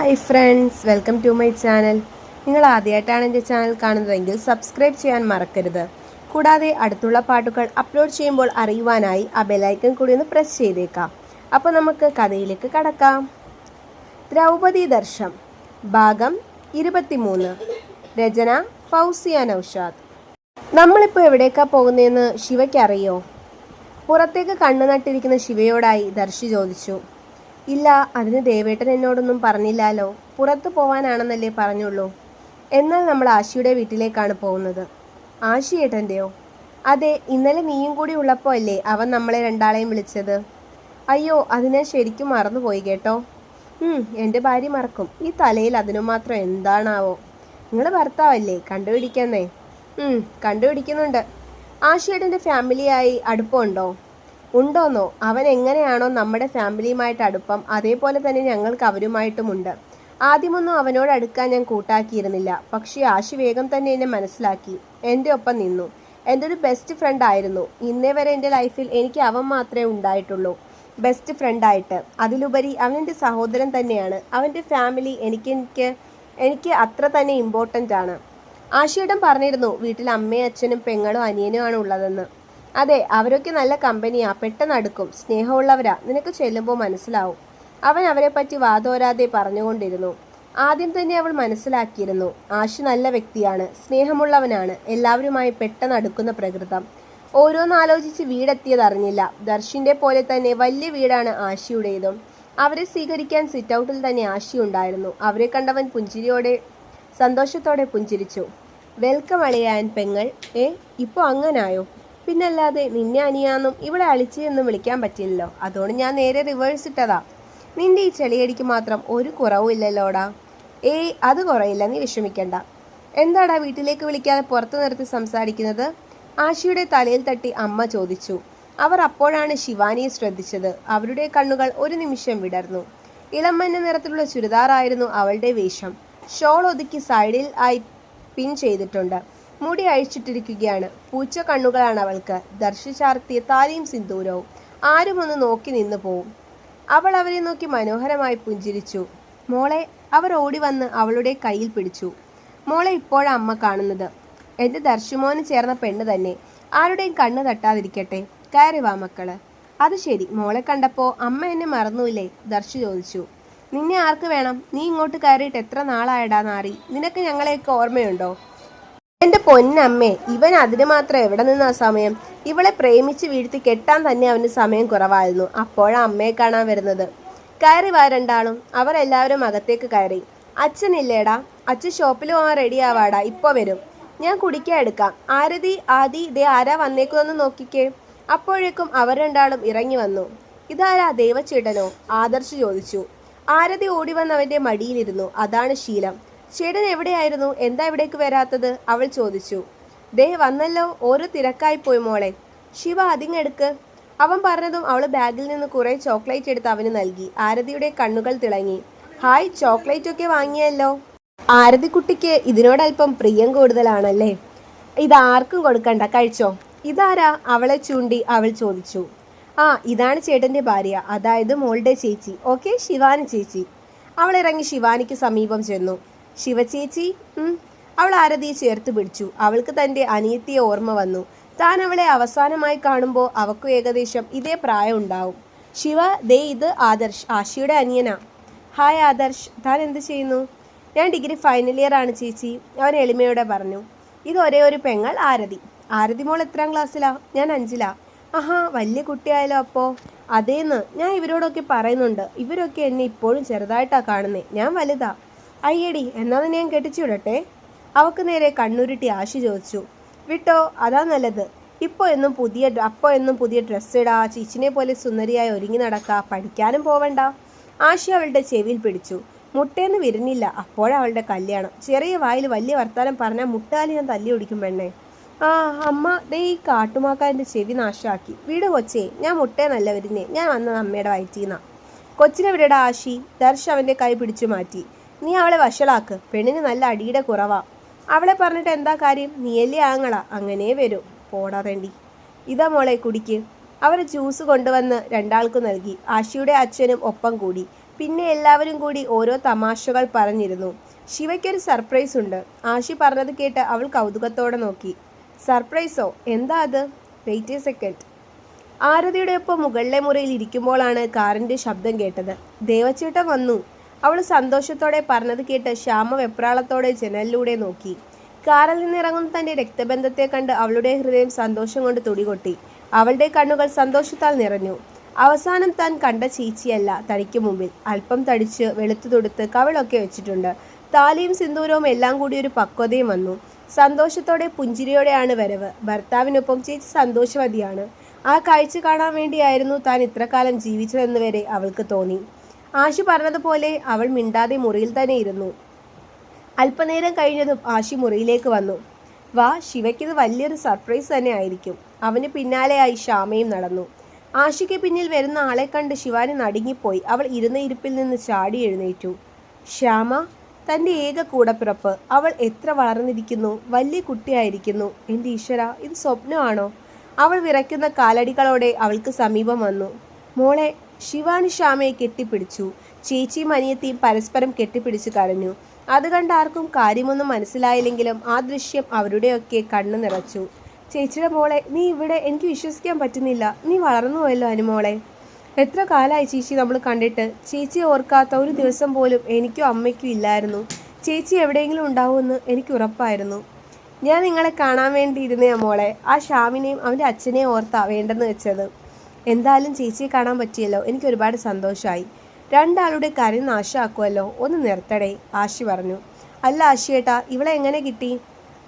Hi friends welcome to my channel നിങ്ങൾ ആദ്യമായിട്ടാണ് എന്റെ ചാനൽ കാണുന്നതെങ്കിൽ സബ്സ്ക്രൈബ് ചെയ്യാൻ മറക്കരുത്. കൂടാതെ അടുത്തുള്ള പാട്ടുകൾ അപ്ലോഡ് ചെയ്യുമ്പോൾ അറിയുവാനായി ആ ബെലൈക്കൺ കൂടി ഒന്ന് പ്രസ് ചെയ്തേക്കാം. അപ്പോൾ നമുക്ക് കഥയിലേക്ക് കടക്കാം. ദ്രൗപദി ദർശം ഭാഗം ഇരുപത്തിമൂന്ന്. രചന ഫൗസിയ നൌഷാദ്. നമ്മളിപ്പോൾ എവിടേക്കാ പോകുന്നതെന്ന് ശിവയ്ക്കറിയോ പുറത്തേക്ക് കണ്ണു നട്ടിരിക്കുന്ന ശിവയോടായി ദർശി ചോദിച്ചു. ഇല്ല അതിന് ദേവേട്ടൻ എന്നോടൊന്നും പറഞ്ഞില്ലാലോ? പുറത്തു പോവാനാണെന്നല്ലേ പറഞ്ഞുള്ളൂ. എന്നാൽ നമ്മൾ ആശിയുടെ വീട്ടിലേക്കാണ് പോകുന്നത്. ആശിയേട്ടന്റെയോ അതെ ഇന്നലെ നീയും കൂടി ഉള്ളപ്പോൾ അല്ലേ അവൻ നമ്മളെ രണ്ടാളെയും വിളിച്ചത്? അയ്യോ അതിനെ ശരിക്കും മറന്നുപോയി കേട്ടോ. എന്റെ ഭാര്യ മറക്കും. ഈ തലയിൽ അതിനു മാത്രം എന്താണാവോ? നിങ്ങൾ ഭർത്താവല്ലേ? കണ്ടുപിടിക്കുന്നേ. കണ്ടുപിടിക്കുന്നുണ്ട്. ആശിയേട്ടന്റെ ഫാമിലിയായി അടുപ്പമുണ്ടോ? ഉണ്ടോന്നോ? അവൻ എങ്ങനെയാണോ നമ്മുടെ ഫാമിലിയുമായിട്ട് അടുപ്പം അതേപോലെ തന്നെ ഞങ്ങൾക്ക് അവരുമായിട്ടുമുണ്ട് ആദ്യമൊന്നും അവനോട് അടുക്കാൻ ഞാൻ കൂട്ടാക്കിയിരുന്നില്ല. പക്ഷേ ആശി വേഗം തന്നെ എന്നെ മനസ്സിലാക്കി. എന്റെ ഒപ്പം നിന്നു. എന്റെ ഒരു ബെസ്റ്റ് ഫ്രണ്ട് ആയിരുന്നു. ഇന്നേ വരെ എന്റെ ലൈഫിൽ എനിക്ക് അവൻ മാത്രമേ ഉണ്ടായിട്ടുള്ളൂ. ബെസ്റ്റ് ഫ്രണ്ടായിട്ട് അതിലുപരി അവന്റെ സഹോദരൻ തന്നെയാണ്. അവന്റെ ഫാമിലി എനിക്ക് എനിക്ക് എനിക്ക് അത്ര തന്നെ ഇമ്പോർട്ടന്റ് ആണ്. ആശിയേട്ടൻ പറഞ്ഞിരുന്നു വീട്ടിൽ അമ്മയും അച്ഛനും പെങ്ങളും അനിയനും ആണ് ഉള്ളതെന്ന്. അതെ അവരൊക്കെ നല്ല കമ്പനിയാ പെട്ടെന്ന് അടുക്കും സ്നേഹമുള്ളവരാ നിനക്ക് ചെല്ലുമ്പോൾ മനസ്സിലാവും. അവൻ അവരെപ്പറ്റി പറ്റി വാതോരാതെ പറഞ്ഞുകൊണ്ടിരുന്നു. ആദ്യം തന്നെ അവൾ മനസ്സിലാക്കിയിരുന്നു ആശു നല്ല വ്യക്തിയാണ് സ്നേഹമുള്ളവനാണ് എല്ലാവരുമായി പെട്ടെന്ന് അടുക്കുന്ന പ്രകൃതം ഓരോന്നാലോചിച്ച് വീടെത്തിയത് അറിഞ്ഞില്ല. ദർശിന്റെ പോലെ തന്നെ വലിയ വീടാണ് ആശിയുടേതും. അവരെ സ്വീകരിക്കാൻ സിറ്റ് ഔട്ടിൽ തന്നെ ആശി ഉണ്ടായിരുന്നു. അവരെ കണ്ടവൻ പുഞ്ചിരിയോടെ സന്തോഷത്തോടെ പുഞ്ചിരിച്ചു. വെൽക്കം അളിയാൻ പെങ്ങൾ. ഏ ഇപ്പോൾ അങ്ങനായോ? പിന്നല്ലാതെ നിന്നെ അനിയാന്നും ഇവിടെ അളിച്ചെന്നും വിളിക്കാൻ പറ്റില്ലല്ലോ. അതുകൊണ്ട് ഞാൻ നേരെ റിവേഴ്സ് ഇട്ടതാ. നിന്റെ ഈ ചെളിയടിക്ക് മാത്രം ഒരു കുറവും ഇല്ലല്ലോടാ. ഏയ് അത് കുറയില്ല. നീ വിഷമിക്കണ്ട. എന്താടാ വീട്ടിലേക്ക് വിളിക്കാതെ പുറത്തു നിർത്തി സംസാരിക്കുന്നത്? ആശിയുടെ തലയിൽ തട്ടി അമ്മ ചോദിച്ചു. അവർ അപ്പോഴാണ് ശിവാനിയെ ശ്രദ്ധിച്ചത്. അവരുടെ കണ്ണുകൾ ഒരു നിമിഷം വിടർന്നു. ഇളമഞ്ഞ നിറത്തിലുള്ള ചുരിദാറായിരുന്നു അവളുടെ വേഷം. ഷോൾ ഒതുക്കി സൈഡിൽ ആയി പിൻ ചെയ്തിട്ടുണ്ട്. മുടി അഴിച്ചിട്ടിരിക്കുകയാണ്. പൂച്ച കണ്ണുകളാണ് അവൾക്ക് ദർശിച്ചാർത്തിയ താലിയും സിന്ദൂരവും. ആരും ഒന്ന് നോക്കി നിന്നു പോവും. അവൾ അവരെ നോക്കി മനോഹരമായി പുഞ്ചിരിച്ചു. മോളെ അവർ ഓടി വന്ന് അവളുടെ കയ്യിൽ പിടിച്ചു. മോളെ ഇപ്പോഴാണ് അമ്മ കാണുന്നത്. എന്റെ ദർശുമോന് ചേർന്ന പെണ്ണ് തന്നെ. ആരുടെയും കണ്ണ് തട്ടാതിരിക്കട്ടെ. കയറി വാ മക്കൾ. അത് ശരി. മോളെ കണ്ടപ്പോൾ അമ്മ എന്നെ മറന്നുമില്ലേ ദർശി ചോദിച്ചു. നിന്നെ ആർക്ക് വേണം? നീ ഇങ്ങോട്ട് കയറിയിട്ട് എത്ര നാളായടാ നാറി? നിനക്ക് ഞങ്ങളെയൊക്കെ ഓർമ്മയുണ്ടോ? എന്റെ പൊന്നമ്മേ ഇവൻ അതിന് മാത്രം എവിടെ നിന്നാ സമയം? ഇവളെ പ്രേമിച്ച് വീഴ്ത്തി കെട്ടാൻ തന്നെ അവന് സമയം കുറവായിരുന്നു. അപ്പോഴാ അമ്മയെ കാണാൻ വരുന്നത്. കയറി വാ രണ്ടാളും. അവർ എല്ലാവരും അകത്തേക്ക് കയറി. അച്ഛനില്ലേടാ അച്ഛൻ ഷോപ്പിൽ പോകാൻ റെഡി ആവാടാ. ഇപ്പൊ വരും. ഞാൻ കുടിക്കാൻ എടുക്കാം. ആരതി ആദി ഇതേ ആരാ വന്നേക്കുമെന്ന് നോക്കിക്കേ. അപ്പോഴേക്കും അവർ രണ്ടാളും ഇറങ്ങി വന്നു. ഇതാരാ ദേവച്ചേട്ടനോ ആദർശ് ചോദിച്ചു. ആരതി ഓടി വന്ന് മടിയിലിരുന്നു. അതാണ് ശീലം. ചേട്ടൻ എവിടെയായിരുന്നു? എന്താ ഇവിടേക്ക് വരാത്തത്? അവൾ ചോദിച്ചു. ദേ വന്നല്ലോ. ഓരോ തിരക്കായി പോയി മോളെ. ശിവ അതിങ്ങെടുക്ക്. അവൻ പറഞ്ഞതും അവൾ ബാഗിൽ നിന്ന് കുറേ ചോക്ലേറ്റ് എടുത്ത് അവന് നൽകി. ആരതിയുടെ കണ്ണുകൾ തിളങ്ങി. ഹായ് ചോക്ലേറ്റ് ഒക്കെ വാങ്ങിയല്ലോ. ആരതിക്കുട്ടിക്ക് ഇതിനോടല്പം പ്രിയം കൂടുതലാണല്ലേ? ഇത് ആർക്കും കൊടുക്കണ്ട. കഴിച്ചോ? ഇതാരാ? അവളെ ചൂണ്ടി അവൾ ചോദിച്ചു. ആ ഇതാണ് ചേട്ടന്റെ ഭാര്യ. അതായത് മോളുടെ ചേച്ചി. ഓക്കെ ശിവാനി ചേച്ചി. അവൾ ഇറങ്ങി ശിവാനിക്ക് സമീപം ചെന്നു. ശിവചേച്ചി. അവൾ ആരതിയെ ചേർത്ത് പിടിച്ചു. അവൾക്ക് തന്റെ അനിയത്തിയെ ഓർമ്മ വന്നു. താൻ അവളെ അവസാനമായി കാണുമ്പോൾ അവക്കു ഏകദേശം ഇതേ പ്രായം ഉണ്ടാവും. ശിവ ദേ ഇത് ആദർശ് ആശിയുടെ അനിയനാ. ഹായ് ആദർശ് താൻ എന്ത് ചെയ്യുന്നു? ഞാൻ ഡിഗ്രി ഫൈനൽ ഇയർ ആണ് ചേച്ചി. അവൻ എളിമയോടെ പറഞ്ഞു. ഇത് ഒരേ ഒരു പെങ്ങൾ ആരതി. ആരതി മോൾ എത്രാം ക്ലാസ്സിലാ? ഞാൻ അഞ്ചിലാ. ആഹാ വലിയ കുട്ടിയായാലോ അപ്പോൾ അതേന്ന് ഞാൻ ഇവരോടൊക്കെ പറയുന്നുണ്ട്. ഇവരൊക്കെ എന്നെ ഇപ്പോഴും ചെറുതായിട്ടാണ് കാണുന്നത് ഞാൻ വലുതാ. അയ്യടി എന്നാ ഞാൻ കെട്ടിച്ചു വിടട്ടെ അവക്ക് നേരെ കണ്ണുരുട്ടി ആശി ചോദിച്ചു. വിട്ടോ അതാ നല്ലത്. ഇപ്പോൾ എന്നും പുതിയ അപ്പോൾ എന്നും പുതിയ ഡ്രസ്സ് ഇടാ ചീച്ചിനെ പോലെ സുന്ദരിയായി ഒരുങ്ങി നടക്കുക പഠിക്കാനും പോവണ്ട. ആശി അവളുടെ ചെവിയിൽ പിടിച്ചു. മുട്ടേന്ന് വിരിഞ്ഞില്ല അപ്പോഴവളുടെ കല്യാണം. ചെറിയ വായിൽ വലിയ വർത്താനം പറഞ്ഞാൽ മുട്ടാലി ഞാൻ തല്ലി ഒടിക്കും പെണ്ണേ. ആ അമ്മ ദേ ഈ കാട്ടുമാക്കാന്റെ ചെവി നാശമാക്കി വീട് കൊച്ചേ ഞാൻ മുട്ടേന്നല്ല വരുന്നേ. ഞാൻ വന്നത് അമ്മയുടെ വയറ്റീന്നാ. കൊച്ചിനെ വിടടാ ആശി? ദർശ് അവന്റെ കൈ പിടിച്ചു മാറ്റി. നീ അവളെ വഷളാക്ക്. പെണ്ണിന് നല്ല അടിയുടെ കുറവാ. അവളെ പറഞ്ഞിട്ട് എന്താ കാര്യം? നീയല്ലേ ആങ്ങളാ. അങ്ങനെ വരും. പോടാ തേണ്ടി ഇതാ മോളെ കുടിക്ക്. അവർ ജ്യൂസ് കൊണ്ടുവന്ന് രണ്ടാൾക്കും നൽകി. ആശിയുടെ അച്ഛനും ഒപ്പം കൂടി. പിന്നെ എല്ലാവരും കൂടി ഓരോ തമാശകൾ പറഞ്ഞിരുന്നു. ശിവയ്ക്കൊരു സർപ്രൈസ് ഉണ്ട്. ആശി പറഞ്ഞത് കേട്ട് അവൾ കൗതുകത്തോടെ നോക്കി. സർപ്രൈസോ എന്താ അത്? വെയിറ്റ് എ സെക്കൻഡ് ആരതിയുടെ ഒപ്പം മുകളിലെ മുറിയിൽ ഇരിക്കുമ്പോഴാണ് കാറിന്റെ ശബ്ദം കേട്ടത്. ദേവച്ചേട്ടൻ വന്നു. അവൾ സന്തോഷത്തോടെ പറഞ്ഞത് കേട്ട് ശ്യാമ വെപ്രാളത്തോടെ ജനലിലൂടെ നോക്കി. കാറിൽ നിന്നിറങ്ങുന്ന തന്റെ രക്തബന്ധത്തെ കണ്ട് അവളുടെ ഹൃദയം സന്തോഷം കൊണ്ട് തുടികൊട്ടി. അവളുടെ കണ്ണുകൾ സന്തോഷത്താൽ നിറഞ്ഞു. അവസാനം താൻ കണ്ട ചീച്ചിയല്ല തടിക്ക് മുമ്പിൽ. അല്പം തടിച്ച് വെളുത്തു തൊടുത്ത് കവിളൊക്കെ വെച്ചിട്ടുണ്ട്. താലിയും സിന്ദൂരവും എല്ലാം കൂടി ഒരു പക്വതയും വന്നു. സന്തോഷത്തോടെ പുഞ്ചിരിയോടെയാണ് വരവ്. ഭർത്താവിനൊപ്പം ചേച്ചി സന്തോഷവതിയാണ്. ആ കാഴ്ച കാണാൻ വേണ്ടിയായിരുന്നു താൻ ഇത്രകാലം ജീവിച്ചതെന്ന് വരെ അവൾക്ക് തോന്നി. ആശി പറഞ്ഞതുപോലെ അവൾ മിണ്ടാതെ മുറിയിൽ തന്നെ ഇരുന്നു. അല്പനേരം കഴിഞ്ഞതും ആശി മുറിയിലേക്ക് വന്നു. വാ ശിവയ്ക്കിത് വലിയൊരു സർപ്രൈസ് തന്നെ ആയിരിക്കും. അവന് പിന്നാലെയായി ശ്യാമയും നടന്നു. ആശിക്ക് പിന്നിൽ വരുന്ന ആളെ കണ്ട് ശിവാനി നടുങ്ങിപ്പോയി. അവൾ ഇരുന്ന ഇരിപ്പിൽ നിന്ന് ചാടി എഴുന്നേറ്റു. ശ്യാമ തന്റെ ഏക കൂടപ്പിറപ്പ്. അവൾ എത്ര വളർന്നിരിക്കുന്നു? വലിയ കുട്ടിയായിരിക്കുന്നു. എന്റെ ഈശ്വര ഇത് സ്വപ്നമാണോ? അവൾ വിറയ്ക്കുന്ന കാലടികളോടെ അവൾക്ക് സമീപം വന്നു. മോളെ ശിവാനി ശ്യാമയെ കെട്ടിപ്പിടിച്ചു. ചേച്ചിയും അനിയത്തിയും പരസ്പരം കെട്ടിപ്പിടിച്ചു കരഞ്ഞു അത് കണ്ട് ആർക്കും കാര്യമൊന്നും മനസ്സിലായില്ലെങ്കിലും ആ ദൃശ്യം അവരുടെയൊക്കെ കണ്ണു നിറച്ചു. ചേച്ചിയുടെ മോളെ നീ ഇവിടെ എനിക്ക് വിശ്വസിക്കാൻ പറ്റുന്നില്ല. നീ വളർന്നു പോയല്ലോ അനുമോളെ എത്ര കാലമായി ചേച്ചി നമ്മൾ കണ്ടിട്ട്? ചേച്ചി ഓർക്കാത്ത ഒരു ദിവസം പോലും എനിക്കും അമ്മയ്ക്കും ഇല്ലായിരുന്നു. ചേച്ചി എവിടെയെങ്കിലും ഉണ്ടാവുമെന്ന് എനിക്ക് ഉറപ്പായിരുന്നു. ഞാൻ നിങ്ങളെ കാണാൻ വേണ്ടി ഇരുന്നേ മോളെ. ആ ഷാമിനെയും അവന്റെ അച്ഛനെയും ഓർത്താ വേണ്ടെന്ന് വെച്ചത്. എന്തായാലും ചേച്ചിയെ കാണാൻ പറ്റിയല്ലോ. എനിക്ക് ഒരുപാട് സന്തോഷമായി രണ്ടാളുടെ കാര്യം നാശമാക്കുമല്ലോ ഒന്ന് നിർത്തടേ ആശി പറഞ്ഞു. അല്ല ആശിയേട്ടാ ഇവളെ എങ്ങനെ കിട്ടി?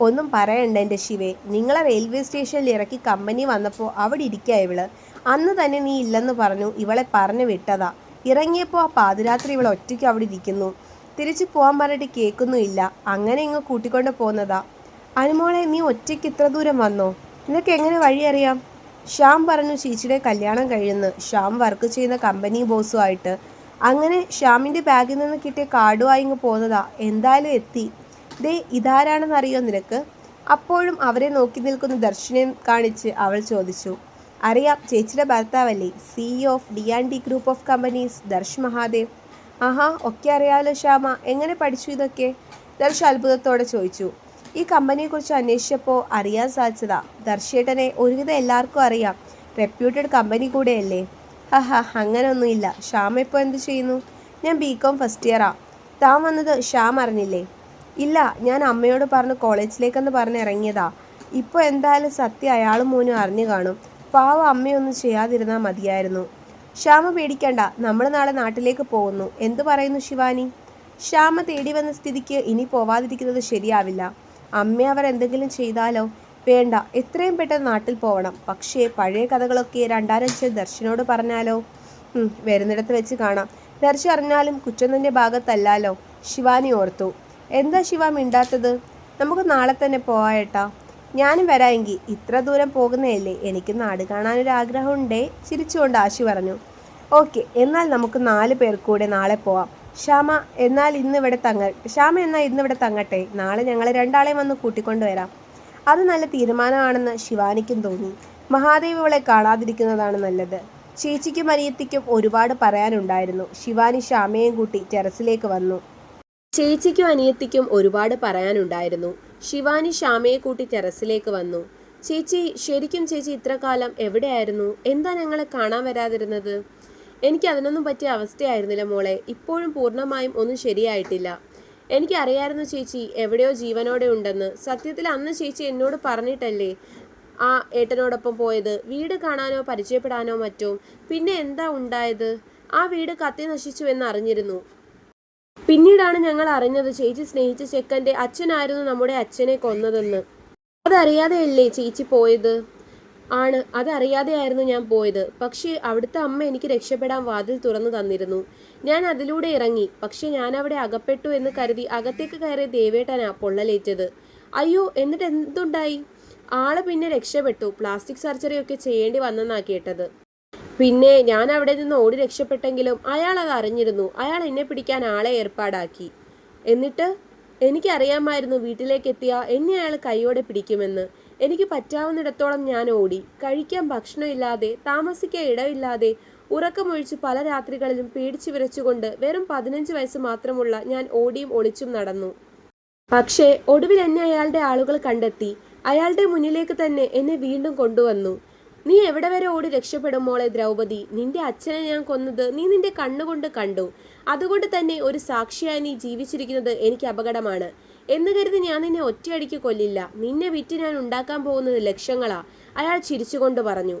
ഒന്നും പറയണ്ട എന്റെ ശിവേ. നിങ്ങളെ റെയിൽവേ സ്റ്റേഷനിൽ ഇറക്കി കമ്പനി വന്നപ്പോൾ അവിടെ ഇരിക്കുക ഇവൾ. അന്ന് തന്നെ നീ ഇല്ലെന്ന് പറഞ്ഞു ഇവളെ പറഞ്ഞു വിട്ടതാ. ഇറങ്ങിയപ്പോൾ ആ പാതിരാത്രി ഇവൾ ഒറ്റയ്ക്ക് അവിടെ ഇരിക്കുന്നു. തിരിച്ചു പോകാൻ പറഞ്ഞിട്ട് കേൾക്കുന്നുമില്ല അങ്ങനെ ഇങ്ങ് കൂട്ടിക്കൊണ്ട് പോകുന്നതാ. അനുമോളെ നീ ഒറ്റയ്ക്ക് ഇത്ര ദൂരം വന്നോ? നിനക്ക് എങ്ങനെ വഴി അറിയാം ശ്യാം പറഞ്ഞു ചേച്ചിയുടെ കല്യാണം കഴിയുന്നു ശ്യാം വർക്ക് ചെയ്യുന്ന കമ്പനി ബോസുമായിട്ട് അങ്ങനെ ശ്യാമിന്റെ ബാഗിൽ നിന്ന് കിട്ടിയ കാർഡുമായി ഇങ്ങ് പോകുന്നതാ എന്തായാലും എത്തി. ദേ ഇതാരാണെന്ന് അറിയോ നിനക്ക്? അപ്പോഴും അവരെ നോക്കി നിൽക്കുന്ന ദർശനെ കാണിച്ച് അവൾ ചോദിച്ചു. അറിയാം ചേച്ചിയുടെ ഭർത്താവല്ലേ CEO of D and D group of companies Darsh Mahadev. ആഹാ ഒക്കെ അറിയാമല്ലോ ശ്യാമ. എങ്ങനെ പഠിച്ചു ഇതൊക്കെ? ദർശ് അത്ഭുതത്തോടെ ചോദിച്ചു. ഈ കമ്പനിയെക്കുറിച്ച് അന്വേഷിച്ചപ്പോൾ അറിയാൻ സാധിച്ചതാ. ദർശേട്ടനെ ഒരുവിധം എല്ലാവർക്കും അറിയാം. Reputed company കൂടെയല്ലേ? ഹഹ അങ്ങനെയൊന്നുമില്ല ശ്യാം ഇപ്പോൾ എന്ത് ചെയ്യുന്നു? ഞാൻ ബി കോം ഫസ്റ്റ് ഇയറാ താൻ വന്നത് ശ്യാം അറിഞ്ഞില്ലേ? ഇല്ല ഞാൻ അമ്മയോട് പറഞ്ഞ് കോളേജിലേക്കെന്ന് പറഞ്ഞ് ഇറങ്ങിയതാ. ഇപ്പോൾ എന്തായാലും സത്യം അയാളും മോനും അറിഞ്ഞു കാണും. പാവ അമ്മയൊന്നും ചെയ്യാതിരുന്നാൽ മതിയായിരുന്നു. ശ്യാമ പേടിക്കണ്ട. നമ്മൾ നാളെ നാട്ടിലേക്ക് പോകുന്നു. എന്തു പറയുന്നു ശിവാനി? ശ്യാമ തേടി വന്ന സ്ഥിതിക്ക് ഇനി പോവാതിരിക്കുന്നത് ശരിയാവില്ല. അമ്മ അവർ എന്തെങ്കിലും ചെയ്താലോ? വേണ്ട എത്രയും പെട്ടെന്ന് നാട്ടിൽ പോകണം പക്ഷേ പഴയ കഥകളൊക്കെ രണ്ടാരച്ച ദർശനോട് പറഞ്ഞാലോ? വരുന്നിടത്ത് വെച്ച് കാണാം. ദർശി അറിഞ്ഞാലും കുറ്റം ഭാഗത്തല്ലാലോ ശിവാനി ഓർത്തു. എന്താ ശിവ മിണ്ടാത്തത്? നമുക്ക് നാളെ തന്നെ പോവായേട്ടാ ഞാനും വരാമെങ്കിൽ ഇത്ര ദൂരം പോകുന്നതല്ലേ? എനിക്ക് നാട് കാണാനൊരു ആഗ്രഹമുണ്ടേ ചിരിച്ചുകൊണ്ട് ആശി പറഞ്ഞു. ഓക്കെ എന്നാൽ നമുക്ക് നാല് പേർ കൂടെ നാളെ പോവാം. ശ്യാമ എന്നാൽ ഇന്ന് ഇവിടെ തങ്ങ ശ്യാമ എന്നാൽ ഇന്ന് ഇവിടെ തങ്ങട്ടെ. നാളെ ഞങ്ങൾ രണ്ടാളെയും വന്ന് കൂട്ടിക്കൊണ്ടുവരാം. അത് നല്ല തീരുമാനമാണെന്ന് ശിവാനിക്കും തോന്നി. മഹാദേവ് ഇവളെ കാണാതിരിക്കുന്നതാണ് നല്ലത്. ചേച്ചിക്കും അനിയത്തിക്കും ഒരുപാട് പറയാനുണ്ടായിരുന്നു. ശിവാനി ശ്യാമയും കൂട്ടി ടെറസിലേക്ക് വന്നു. ചേച്ചിക്കും അനിയത്തിക്കും ഒരുപാട് പറയാനുണ്ടായിരുന്നു. ശിവാനി ശ്യാമയെ കൂട്ടി ടെറസിലേക്ക് വന്നു. ചേച്ചി ശരിക്കും ചേച്ചി ഇത്ര കാലം എവിടെയായിരുന്നു? എന്താ ഞങ്ങളെ കാണാൻ വരാതിരുന്നത്? എനിക്ക് അതിനൊന്നും പറ്റിയ അവസ്ഥയായിരുന്നില്ല മോളെ. ഇപ്പോഴും പൂർണമായും ഒന്നും ശരിയായിട്ടില്ല. എനിക്കറിയായിരുന്നു ചേച്ചി എവിടെയോ ജീവനോടെ ഉണ്ടെന്ന്. സത്യത്തിൽ അന്ന് ചേച്ചി എന്നോട് പറഞ്ഞിട്ടല്ലേ ആ ഏട്ടനോടൊപ്പം പോയത്? വീട് കാണാനോ പരിചയപ്പെടാനോ മറ്റോ? പിന്നെ എന്താ ഉണ്ടായത്? ആ വീട് കത്തി നശിച്ചു എന്ന് അറിഞ്ഞിരുന്നു. പിന്നീടാണ് ഞങ്ങൾ അറിഞ്ഞത് ചേച്ചി സ്നേഹിച്ച ചെക്കന്റെ അച്ഛനായിരുന്നു നമ്മുടെ അച്ഛനെ കൊന്നതെന്ന്. അതറിയാതെയല്ലേ ചേച്ചി പോയത്? ആണ്. അതറിയാതെയായിരുന്നു ഞാൻ പോയത്. പക്ഷേ അവിടുത്തെ അമ്മ എനിക്ക് രക്ഷപ്പെടാൻ വാതിൽ തുറന്നു തന്നിരുന്നു. ഞാൻ അതിലൂടെ ഇറങ്ങി. പക്ഷെ ഞാൻ അവിടെ അകപ്പെട്ടു എന്ന് കരുതി അകത്തേക്ക് കയറിയ ദേവേട്ടനാ പൊള്ളലേറ്റത്. അയ്യോ എന്നിട്ട് എന്തുണ്ടായി? ആൾ പിന്നെ രക്ഷപ്പെട്ടു. പ്ലാസ്റ്റിക് സർജറി ഒക്കെ ചെയ്യേണ്ടി വന്നെന്നാ കേട്ടത്. പിന്നെ ഞാൻ അവിടെ നിന്ന് ഓടി രക്ഷപ്പെട്ടെങ്കിലും അയാൾ അത് അറിഞ്ഞിരുന്നു. അയാൾ എന്നെ പിടിക്കാൻ ആളെ ഏർപ്പാടാക്കി. എന്നിട്ട് എനിക്കറിയാമായിരുന്നു വീട്ടിലേക്ക് എത്തിയ എന്നെ അയാൾ കൈയോടെ പിടിക്കുമെന്ന്. എനിക്ക് പറ്റാവുന്നിടത്തോളം ഞാൻ ഓടി. കഴിക്കാൻ ഭക്ഷണമില്ലാതെ താമസിക്കാൻ ഇടമില്ലാതെ ഉറക്കമൊഴിച്ച് പല രാത്രികളിലും പേടിച്ചു വിരച്ചുകൊണ്ട് വെറും പതിനഞ്ച് വയസ്സ് മാത്രമുള്ള ഞാൻ ഓടിയും ഒളിച്ചും നടന്നു. പക്ഷേ ഒടുവിൽ എന്നെ അയാളുടെ ആളുകൾ കണ്ടെത്തി. അയാളുടെ മുന്നിലേക്ക് തന്നെ എന്നെ വീണ്ടും കൊണ്ടുവന്നു. നീ എവിടെ വരെ ഓടി രക്ഷപ്പെടും മോളെ ദ്രൗപദി? നിന്റെ അച്ഛനെ ഞാൻ കൊന്നത് നീ നിന്റെ കണ്ണുകൊണ്ട് കണ്ടു. അതുകൊണ്ട് തന്നെ ഒരു സാക്ഷിയായി നീ ജീവിച്ചിരിക്കുന്നത് എനിക്ക് അപകടമാണ്. എന്ന് കരുതി ഞാൻ നിന്നെ ഒറ്റയടിക്ക് കൊല്ലില്ല. നിന്നെ വിറ്റ് ഞാൻ ഉണ്ടാക്കാൻ പോകുന്നത് ലക്ഷങ്ങളാ. അയാൾ ചിരിച്ചുകൊണ്ട് പറഞ്ഞു.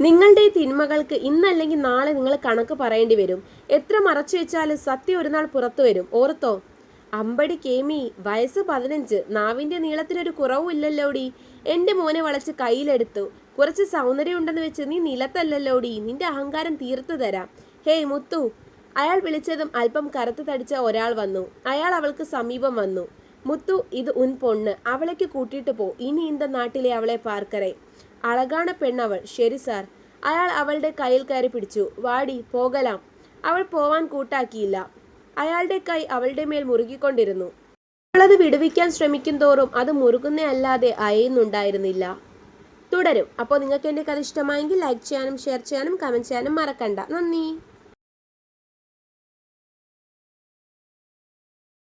നിങ്ങളുടെ ഈ തിന്മകൾക്ക് ഇന്നല്ലെങ്കിൽ നാളെ നിങ്ങൾ കണക്ക് പറയേണ്ടി വരും. എത്ര മറച്ചു വെച്ചാലും സത്യം ഒരു നാൾ പുറത്തു വരും. ഓർത്തോ? അമ്പടി കേമി വയസ്സ് പതിനഞ്ച്. നാവിന്റെ നീളത്തിനൊരു കുറവുമില്ലല്ലോടി എന്റെ മോനെ വളച്ച് കയ്യിലെടുത്തു. കുറച്ച് സൗന്ദര്യം ഉണ്ടെന്ന് വെച്ച് നീ നിലത്തല്ലല്ലോടി. നിന്റെ അഹങ്കാരം തീർത്തു തരാം. ഹേയ് മുത്തു. അയാൾ വിളിച്ചതും അല്പം കറുത്ത് തടിച്ച ഒരാൾ വന്നു. അയാൾ അവൾക്ക് സമീപം വന്നു. മുത്തു ഇത് ഉൻ പൊണ്ണ്. അവളേക്ക് കൂട്ടിയിട്ട് പോ. ഇനി ഇന്ത നാട്ടിലെ അവളെ പാർക്കറേ അഴകാണ് പെണ്ണവൾ. ശരി സാർ. അയാൾ അവളുടെ കയ്യിൽ കയറി പിടിച്ചു. വാടി പോകലാം. അവൾ പോവാൻ കൂട്ടാക്കിയില്ല. അയാളുടെ കൈ അവളുടെ മേൽ മുറുകിക്കൊണ്ടിരുന്നു. അവളത് വിടുവിക്കാൻ ശ്രമിക്കും തോറും അത് മുറുകുന്നയല്ലാതെ അയയുന്നുണ്ടായിരുന്നില്ല. തുടരും. അപ്പോൾ നിങ്ങൾക്ക് എന്റെ കഥ ഇഷ്ടമായെങ്കിൽ ലൈക്ക് ചെയ്യാനും ഷെയർ ചെയ്യാനും കമന്റ് ചെയ്യാനും മറക്കണ്ട. നന്ദി.